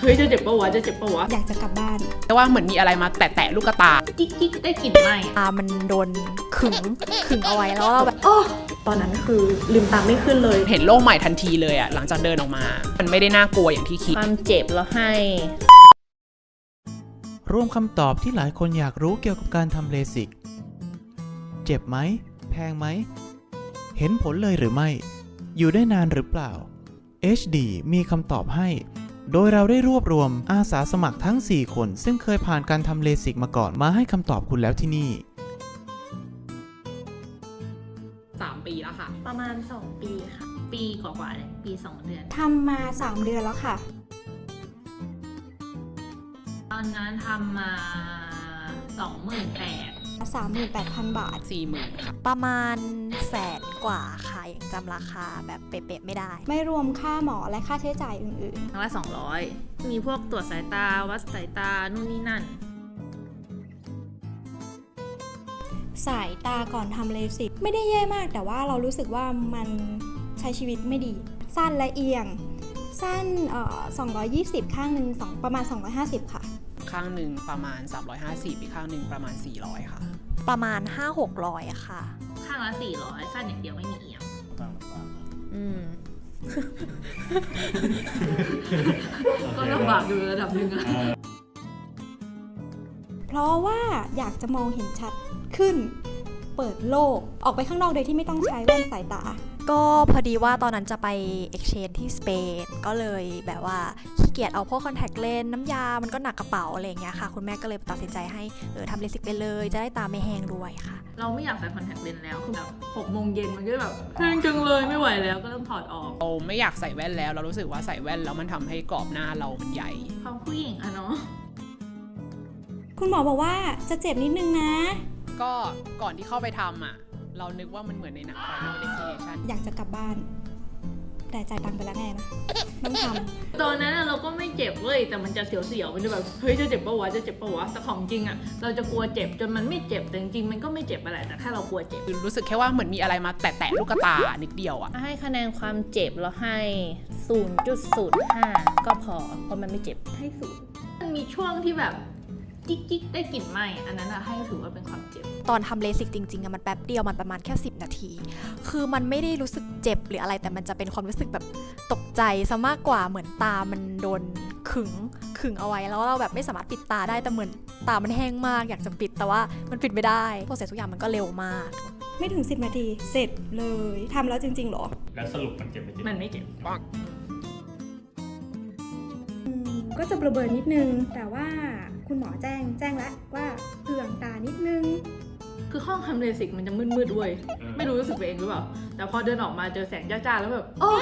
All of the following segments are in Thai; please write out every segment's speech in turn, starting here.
เฮ้ยจะเจ็บปะวะจะเจ็บปะวะอยากจะกลับบ้านแต่ว่าเหมือนมีอะไรมาแตะๆลูกตาจิ๊กจิ๊กได้กลิ่นไหมตามันโดนขึงขึงเอาไว้แล้วเราแบบตอนนั้นคือลืมตาไม่ขึ้นเลย เห็นโลกใหม่ทันทีเลยอะหลังจากเดินออกมา มันไม่ได้น่ากลัวอย่างที่คิด ความเจ็บแล้วให้ ร่วมคำตอบที่หลายคนอยากรู้เกี่ยวกับการทำเลสิก เจ็บไหม แพงไหม เห็นผลเลยหรือไม่ อยู่ได้นานหรือเปล่า HD มีคำตอบให้ โดยเราได้รวบรวมอาสาสมัครทั้ง 4 คน ซึ่งเคยผ่านการทำเลสิกมาก่อนมาให้คำตอบคุณแล้วที่นี่ 3 ปีแล้วค่ะ ประมาณ 2 ปีค่ะ ปีกว่าๆเลยปี 2 เดือน ทำมา 3 เดือนแล้วค่ะ ตอนนั้นทำมาสองหมื่นแปด 38,000 บาท40,000ค่ะ ประมาณแสนกว่าค่ะยังจำราคาแบบเป๊ะๆไม่ได้ ไม่รวมค่าหมอและค่าใช้จ่ายอื่นครั้งละสองร้อยมีพวกตรวจสายตา วัดสายตา นู่นนี่นั่น ๆ สายตาก่อนทำเลสิกไม่ได้แย่มากแต่ว่าเรารู้สึกว่ามันใช้ชีวิตไม่ดี สั้นและเอียง สั้นเอ่อ220 ข้างหนึ่งสองประมาณ 250 ค่ะ ข้างหนึ่งประมาณ 350 อีกข้างหนึ่งประมาณ 400 ค่ะ ประมาณ 5-600อะค่ะ ข้างละสี่ร้อยสั้นอย่างเดียวไม่มีเอียงอืม ก็ลำบากอยู่ระดับหนึ่งอะเพราะว่าอยากจะมองเห็นชัดขึ้น เปิดโลกออกไปข้างนอกโดยที่ไม่ต้องใช้แว่นสายตา ก็พอดีว่าตอนนั้นจะไป exchange ที่สเปนก็เลยแบบว่าขี้เกียจเอาพวกคอนแทคเลนส์น้ำยา มันก็หนักกระเป๋าอะไรอย่างเงี้ยค่ะ คุณแม่ก็เลยตัดสินใจให้เออทำเลสิกไปเลย จะได้ตาไม่แห้งด้วยค่ะ เราไม่อยากใส่คอนแทคเลนส์แล้วคือแบบหกโมงเย็นมันก็แบบแห้งจังเลยไม่ไหวแล้วก็ต้องถอดออกเราไม่อยากใส่แว่นแล้ว เรารู้สึกว่าใส่แว่นแล้วมันทำให้กรอบหน้าเรามันใหญ่ความผู้หญิงอะเนาะคุณหมอบอกว่าจะเจ็บนิดนึงนะ ก็ก่อนที่เข้าไปทำอะ เรานึกว่ามันเหมือนในหนัง Final Destination อยากจะกลับบ้าน แต่จ่ายตังค์ไปแล้วไงนะต้องทำตอนนั้นอะเราก็ไม่เจ็บเว้ยแต่มันจะเสียวๆมันจะแบบเฮ้ยจะเจ็บปะวะจะเจ็บปะวะแต่ของจริงอะเราจะกลัวเจ็บจนมันไม่เจ็บแต่จริงๆมันก็ไม่เจ็บอะไรแต่แค่เรากลัวเจ็บคือรู้สึกแค่ว่าเหมือนมีอะไรมาแตะๆลูกตานิดเดียวอะให้คะแนนความเจ็บเราให้ 0.05 ก็พอเพราะมันไม่เจ็บ ให้ศูนย์มันมีช่วงที่แบบ จิ๊กจิ๊กได้กลิ่นไหมอันนั้นอะให้ถือว่าเป็นความเจ็บ ตอนทำเลสิกจริงๆอะมันแป๊บเดียวมันประมาณแค่ 10 นาที คือมันไม่ได้รู้สึกเจ็บหรืออะไรแต่มันจะเป็นความรู้สึกแบบตกใจซะมากกว่าเหมือนตามันโดนขึงขึงเอาไว้แล้วเราแบบไม่สามารถปิดตาได้แต่เหมือนตามันแห้งมากอยากจะปิดแต่ว่ามันปิดไม่ได้โปรเซสทุกอย่างมันก็เร็วมาก ไม่ถึง 10 นาที เสร็จเลยทำแล้วจริงๆหรอ แล้วสรุปมันเจ็บไม่เจ็บมันไม่เจ็บก็จะเบลอๆนิดนึงแต่ว่า คุณหมอแจ้งแจ้งแล้วว่าเผื่องตานิดนึง คือห้องทำเลสิกมันจะมืดๆด้วย ไม่รู้รู้สึกไปเองหรือเปล่า แต่พอเดินออกมาเจอแสงจ้าๆแล้วแบบโอ้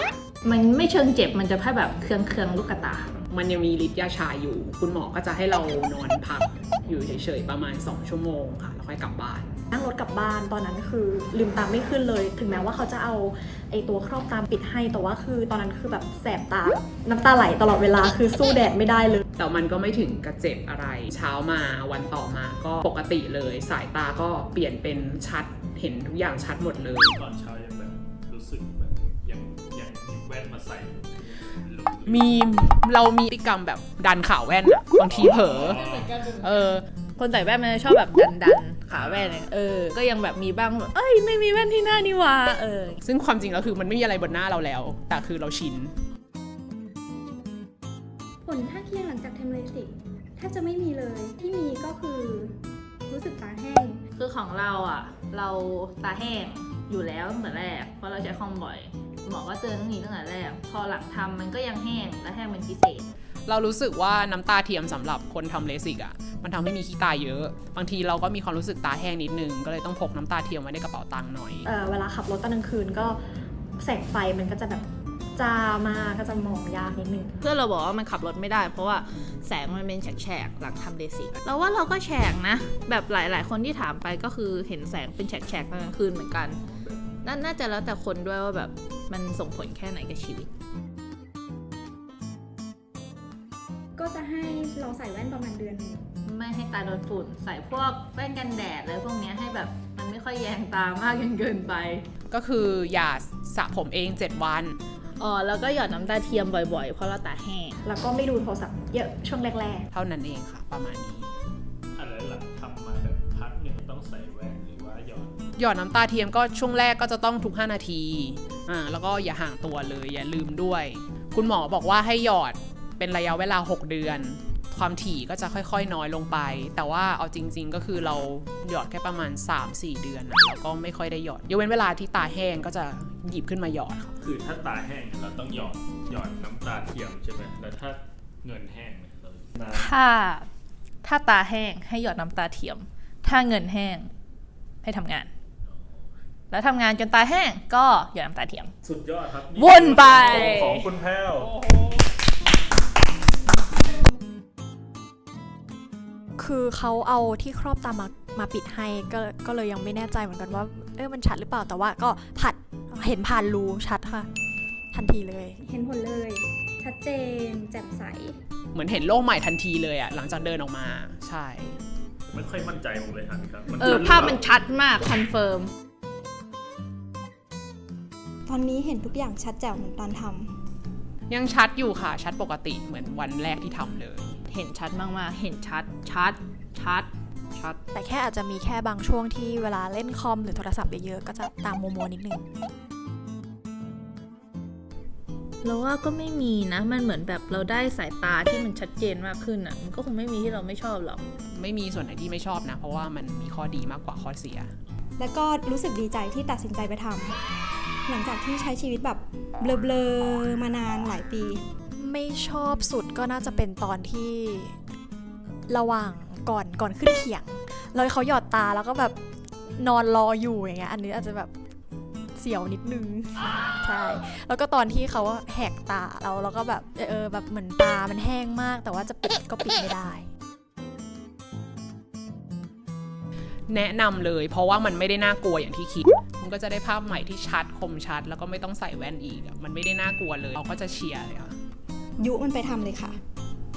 มันไม่เชิงเจ็บมันจะแค่แบบเคืองเคืองๆลูกตา มันยังมีฤทธิ์ยาชาอยู่ คุณหมอก็จะให้เรานอนพัก อยู่เฉยๆประมาณ 2 ชั่วโมงค่ะแล้วค่อยกลับบ้าน นั่งรถกลับบ้านตอนนั้นคือลืมตาไม่ขึ้นเลย ถึงแม้ว่าเขาจะเอาไอตัวครอบตาปิดให้แต่ว่าคือตอนนั้นคือแบบแสบตา น้ำตาไหลตลอดเวลาคือสู้แดดไม่ได้เลย แต่มันก็ไม่ถึงกระเจ็บอะไร เช้ามาวันต่อมาก็ปกติเลย สายตาก็เปลี่ยนเป็นชัดเห็นทุกอย่างชัดหมดเลย ตอนเช้ายังแบบรู้สึกแบบยังยังหยิบ แว่นมาใส่หลุมมีเรามีพฤติกรรมแบบดันขาแว่นอะบางทีเผลอเออ คนใส่แว่นมันจะชอบแบบดันๆขาแว่นเนี่ยเออ ก็ยังแบบมีบ้างแบบเอ้ยไม่มีแว่นที่หน้านี่หวะเออ ซึ่งความจริงแล้วคือมันไม่มีอะไรบนหน้าเราแล้ว แต่คือเราชิน ผลข้างเคียงหลังจากทำเลสิกแทบจะไม่มีเลยที่มีก็คือ รู้สึกตาแห้ง คือของเราอะ เราตาแห้ง อยู่แล้วตั้งแต่แรก เพราะเราใช้คอมบ่อย หมอก็เตือนตั้งนี้ตั้งแต่แรก พอหลังทำมันก็ยังแห้งและแห้งเป็นพิเศษ เรารู้สึกว่าน้ำตาเทียมสำหรับคนทำเลสิกอะมันทำให้มีขี้ตาเยอะ บางทีเราก็มีความรู้สึกตาแห้งนิดนึง ก็เลยต้องพกน้ำตาเทียมไว้ในกระเป๋าตังค์หน่อยเอ่อเวลาขับรถตอนกลางคืนก็แสงไฟมันก็จะแบบจามากก็จะมองยากนิดนึงเพื่อนเราบอกว่ามันขับรถไม่ได้ เพราะว่าแสงมันเป็นแฉกๆหลังทำเลสิกเราว่าเราก็แฉกนะ แบบหลาย ๆ คนที่ถามไปก็คือเห็นแสงเป็นแฉกๆตอนกลางคืนเหมือนกัน นาน่าจะแล้วแต่คนด้วยว่าแบบมันส่งผลแค่ไหนกับชีวิต ก็จะให้เราใส่แว่นประมาณเดือนหนึงไม่ให้ตาโดนฝุ่นใส่พวกแว่นกันแดดอะไรพวกเนี้ยให้แบบมันไม่ค่อยแยงตามากจนเกินไป ก็คืออย่าสระผมเอง 7 วัน อ๋อแล้วก็หยอดน้ำตาเทียมบ่อยๆ เพราะเราตาแห้ง แล้วก็ไม่ดูโทรศัพท์เยอะช่วงแรกเท่านั้นเองค่ะ ประมาณนี้อ หยอดน้ำตาเทียมก็ช่วงแรกก็จะต้องทุก 5 นาทีอ่าแล้วก็อย่าห่างตัวเลยอย่าลืมด้วย คุณหมอบอกว่าให้หยอดเป็นระยะเวลา 6 เดือน ความถี่ก็จะค่อยๆ น้อยลงไป แต่ว่าเอาจริง ๆ ก็คือเราหยอดแค่ประมาณ 3-4 เดือนนะแล้วก็ไม่ค่อยได้หยอดยกเว้นเวลาที่ตาแห้งก็จะหยิบขึ้นมาหยอดค่ะคือถ้าตาแห้งเนี่ยเราต้องหยอดหยอดน้ำตาเทียมใช่ไหมแล้วถ้าเงินแห้งเนี่ยเรานานถ้าถ้าตาแห้งให้หยอดน้ำตาเทียม ถ้าเงินแห้งให้ทำงาน แล้วทำงานจนตาแห้งก็หยอดน้ำตาเทียม สุดยอดครับวนไป ของคุณแพ้ว คือเขาเอาที่ครอบตามามาปิดให้ก็ก็เลยยังไม่แน่ใจเหมือนกันว่า เออมันชัดหรือเปล่าแต่ว่าก็ผัดเห็นผ่านรูชัดค่ะ ทันทีเลย เห็นผลเลย ชัดเจน แจ่มใส เหมือนเห็นโลกใหม่ทันทีเลยอะหลังจากเดินออกมา ใช่ ไม่ค่อยมั่นใจผมเลยครับครับเออ ภาพมันชัดมาก คอนเฟิร์มต อนนี้เห็นทุกอย่างชัดแจ๋วเหมือนตอนทำยังชัดอยู่ค่ะ ชัดปกติเหมือนวันแรกที่ทำเลย เห็นชัดมากๆ เห็นชัด ชัด ชัด ชัด แต่แค่อาจจะมีแค่บางช่วงที่เวลาเล่นคอมหรือโทรศัพท์เยอะๆ ก็จะตามโมโมนิดนึงเราว่าก็ไม่มีนะ มันเหมือนแบบเราได้สายตาที่มันชัดเจนมากขึ้นอะ มันก็คงไม่มีที่เราไม่ชอบหรอก ไม่มีส่วนไหนที่ไม่ชอบนะ เพราะว่ามันมีข้อดีมากกว่าข้อเสีย แล้วก็รู้สึกดีใจที่ตัดสินใจไปทำ หลังจากที่ใช้ชีวิตแบบเบลอๆมานานหลายปี ไม่ชอบสุดก็น่าจะเป็นตอนที่ระหว่างก่อนก่อนขึ้นเขียงแล้วเขาหยอดตาแล้วก็แบบนอนรออยู่อย่างเงี้ยอันนี้อาจจะแบบเสียวนิดนึงใช่แล้วก็ตอนที่เขาแหกตาเราแล้วก็แบบเออเออแบบเหมือนตามันแห้งมาก แต่ว่าจะปิดก็ปิดไม่ได้ แนะนำเลย เพราะว่ามันไม่ได้น่ากลัวอย่างที่คิด มันก็จะได้ภาพใหม่ที่ชัดคมชัด แล้วก็ไม่ต้องใส่แว่นอีกอะมันไม่ได้น่ากลัวเลย เราก็จะเชียร์เลยอะยุมันไปทำเลยค่ะ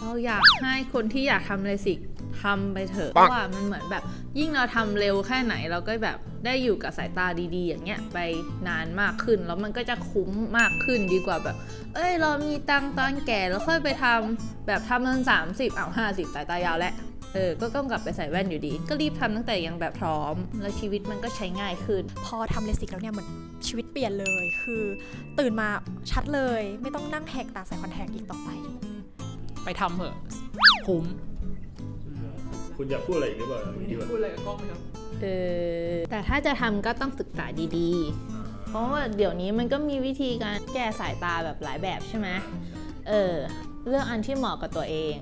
เราอยากให้คนที่อยากทำเลสิกทำไปเถอะ เพราะว่ามันเหมือนแบบ ยิ่งเราทำเร็วแค่ไหนเราก็แบบได้อยู่กับสายตาดีๆ อย่างเงี้ยไปนานมากขึ้น แล้วมันก็จะคุ้มมากขึ้นดีกว่าแบบ เอ้ย เรามีตังค์ตอนแก่แล้วค่อยไปทำแบบทำตอนสามสิบอ้าวห้าสิบสายตายาวแล้ว เออ ก็ต้องกลับไปใส่แว่นอยู่ดี ก็รีบทำตั้งแต่ยังแบบพร้อม แล้วชีวิตมันก็ใช้ง่ายขึ้น พอทำเลสิกแล้วเนี่ยเหมือนชีวิตเปลี่ยนเลย คือ ตื่นมาชัดเลย ไม่ต้องนั่งแหกตาใส่คอนแทคอีกต่อไป ไปทำเถอะคุ้ม คุณอยากพูดอะไรอีกหรือเปล่าอย่างนี้ดีกว่าพูดอะไรกับกล้องไหมครับ เออ แต่ถ้าจะทำก็ต้องศึกษาดีๆ เพราะว่าเดี๋ยวนี้มันก็มีวิธีการแก้สายตาแบบหลายแบบใช่ไหมเออ เลือกอันที่เหมาะกับตัวเอง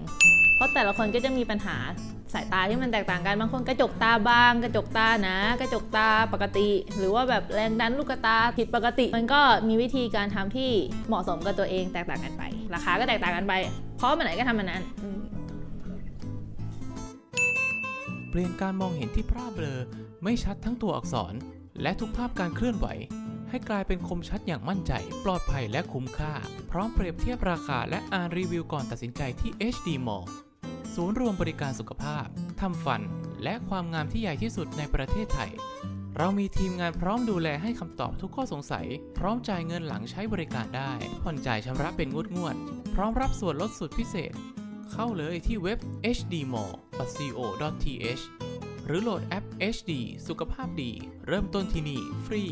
เพราะแต่ละคนก็จะมีปัญหาสายตาที่มันแตกต่างกัน บางคนกระจกตาบาง กระจกตาหนะ กระจกตาปกติ หรือว่าแบบแรงดันลูกตาผิดปกติ มันก็มีวิธีการทำที่เหมาะสมกับตัวเองแตกต่างกันไป ราคาก็แตกต่างกันไป เพราะมันไหนก็ทำมันนั้นเปลี่ยนการมองเห็นที่พร่าเบลอไม่ชัดทั้งตัวอักษร และทุกภาพการเคลื่อนไหว ให้กลายเป็นคมชัดอย่างมั่นใจ ปลอดภัยและคุ้มค่า พร้อมเปรียบเทียบราคาและอ่านรีวิวก่อนตัดสินใจที่ HD Mall ศูนย์รวมบริการสุขภาพ ทำฟัน และความงามที่ใหญ่ที่สุดในประเทศไทย เรามีทีมงานพร้อมดูแลให้คำตอบทุกข้อสงสัย พร้อมจ่ายเงินหลังใช้บริการได้ ผ่อนจ่ายชำระเป็นงวดงวด พร้อมรับส่วนลดสุดพิเศษ เข้าเลยที่เว็บ hdmall.co.th หรือโหลดแอป HD สุขภาพดี เริ่มต้นที่นี่ฟรี